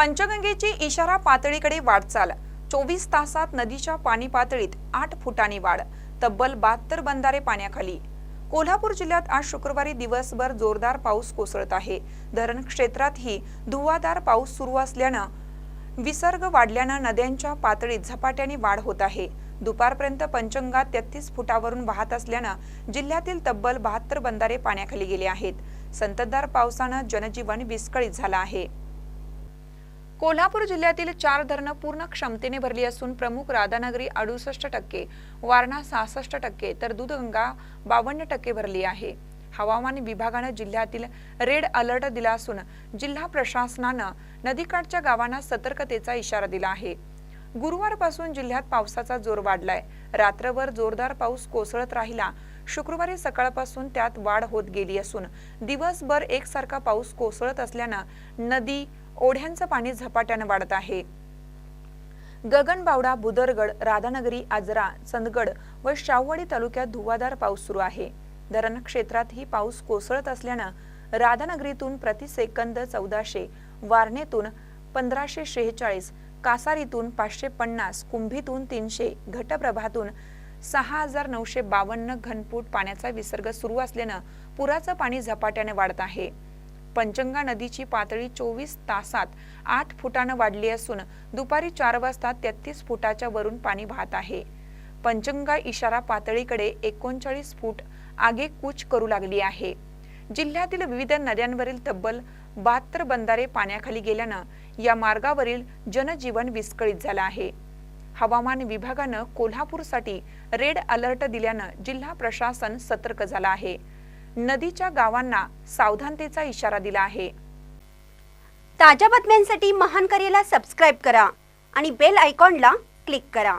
पंचगंगेची इशारा पातळीकडे वाटचाल. चोवीस तासात नदीच्या पाणी पातळीत आठ फुटांनी वाढ. तब्बल बहात्तर बंधारे पाण्याखाली. कोल्हापूर जिल्ह्यात आज शुक्रवारी दिवसभर जोरदार पाऊस कोसळत आहे. धरण क्षेत्रातही धुवाधार पाऊस सुरू असल्यानं विसर्ग वाढल्यानं नद्यांच्या पातळीत झपाट्याने वाढ होत आहे. दुपारपर्यंत पंचंगात तेहतीस फुटावरून वाहत असल्यानं जिल्ह्यातील तब्बल बहात्तर बंधारे पाण्याखाली गेले आहेत. संततधार पावसानं जनजीवन विस्कळीत झालं आहे. कोल्हापूर जिल्ह्यातील चार धरणं पूर्ण क्षमतेने भरली असून प्रमुख राधानगरी अडुसष्ट टक्के वारणा सहासष्ट टक्के तर दूधगंगा बावन्न टक्के भरली आहे. हवामान विभागानं जिल्ह्यातील रेड अलर्ट दिला असून जिल्हा प्रशासनानं नदीकाठच्या गावांना सतर्कतेचा इशारा दिला आहे. गुरुवारपासून जिल्ह्यात पावसाचा जोर वाढलाय. रात्रभर जोरदार पाऊस कोसळत राहिला. शुक्रवारी सकाळपासून त्यात वाढ होत गेली असून दिवसभर एकसारखा पाऊस कोसळत असल्यानं नदी ओढ्यांचं पाणी झपाट्यानं वाढत आहे. गगनबावडा बुदरगड राधानगरी आजरा चंदगड व शाहवाडी तालुक्यात धुवाधार पाऊस सुरू आहे. धरण क्षेत्रातही पाऊस कोसळत असल्यानं राधानगरीतून प्रति सेकंद चौदाशे वारणेतून पंधराशे शेहेचाळीस कासारीतून पाचशे पन्नास कुंभीतून तीनशे घटप्रभातून सहा हजार नऊशे बावन्न घनफूट पाण्याचा विसर्ग सुरू असल्यानं पुराचं पाणी झपाट्याने वाढत आहे. पंचंगा नदीची पातळी चोवीस तासात आठ फुटानं वाढली असून दुपारी चार वाजता तेहतीस फुटाच्या वरून पाणी वाहत आहे. पंचंगा इशारा पातळीकडे एकोणचाळीस फूट आगे कूच करू लागली आहे. जिल्ह्यातील विविध नद्यांवरील तब्बल बहात्तर बंधारे पाण्याखाली गेल्यानं या मार्गावरील जनजीवन विस्कळीत झालं आहे. हवामान विभागानं कोल्हापूरसाठी रेड अलर्ट दिल्यानं जिल्हा प्रशासन सतर्क झालं आहे. नदीच्या गावांना सावधानतेचा इशारा दिला आहे. ताज्या बातम्यांसाठी महान करेला सबस्क्राईब करा आणि बेल आयकॉनला क्लिक करा.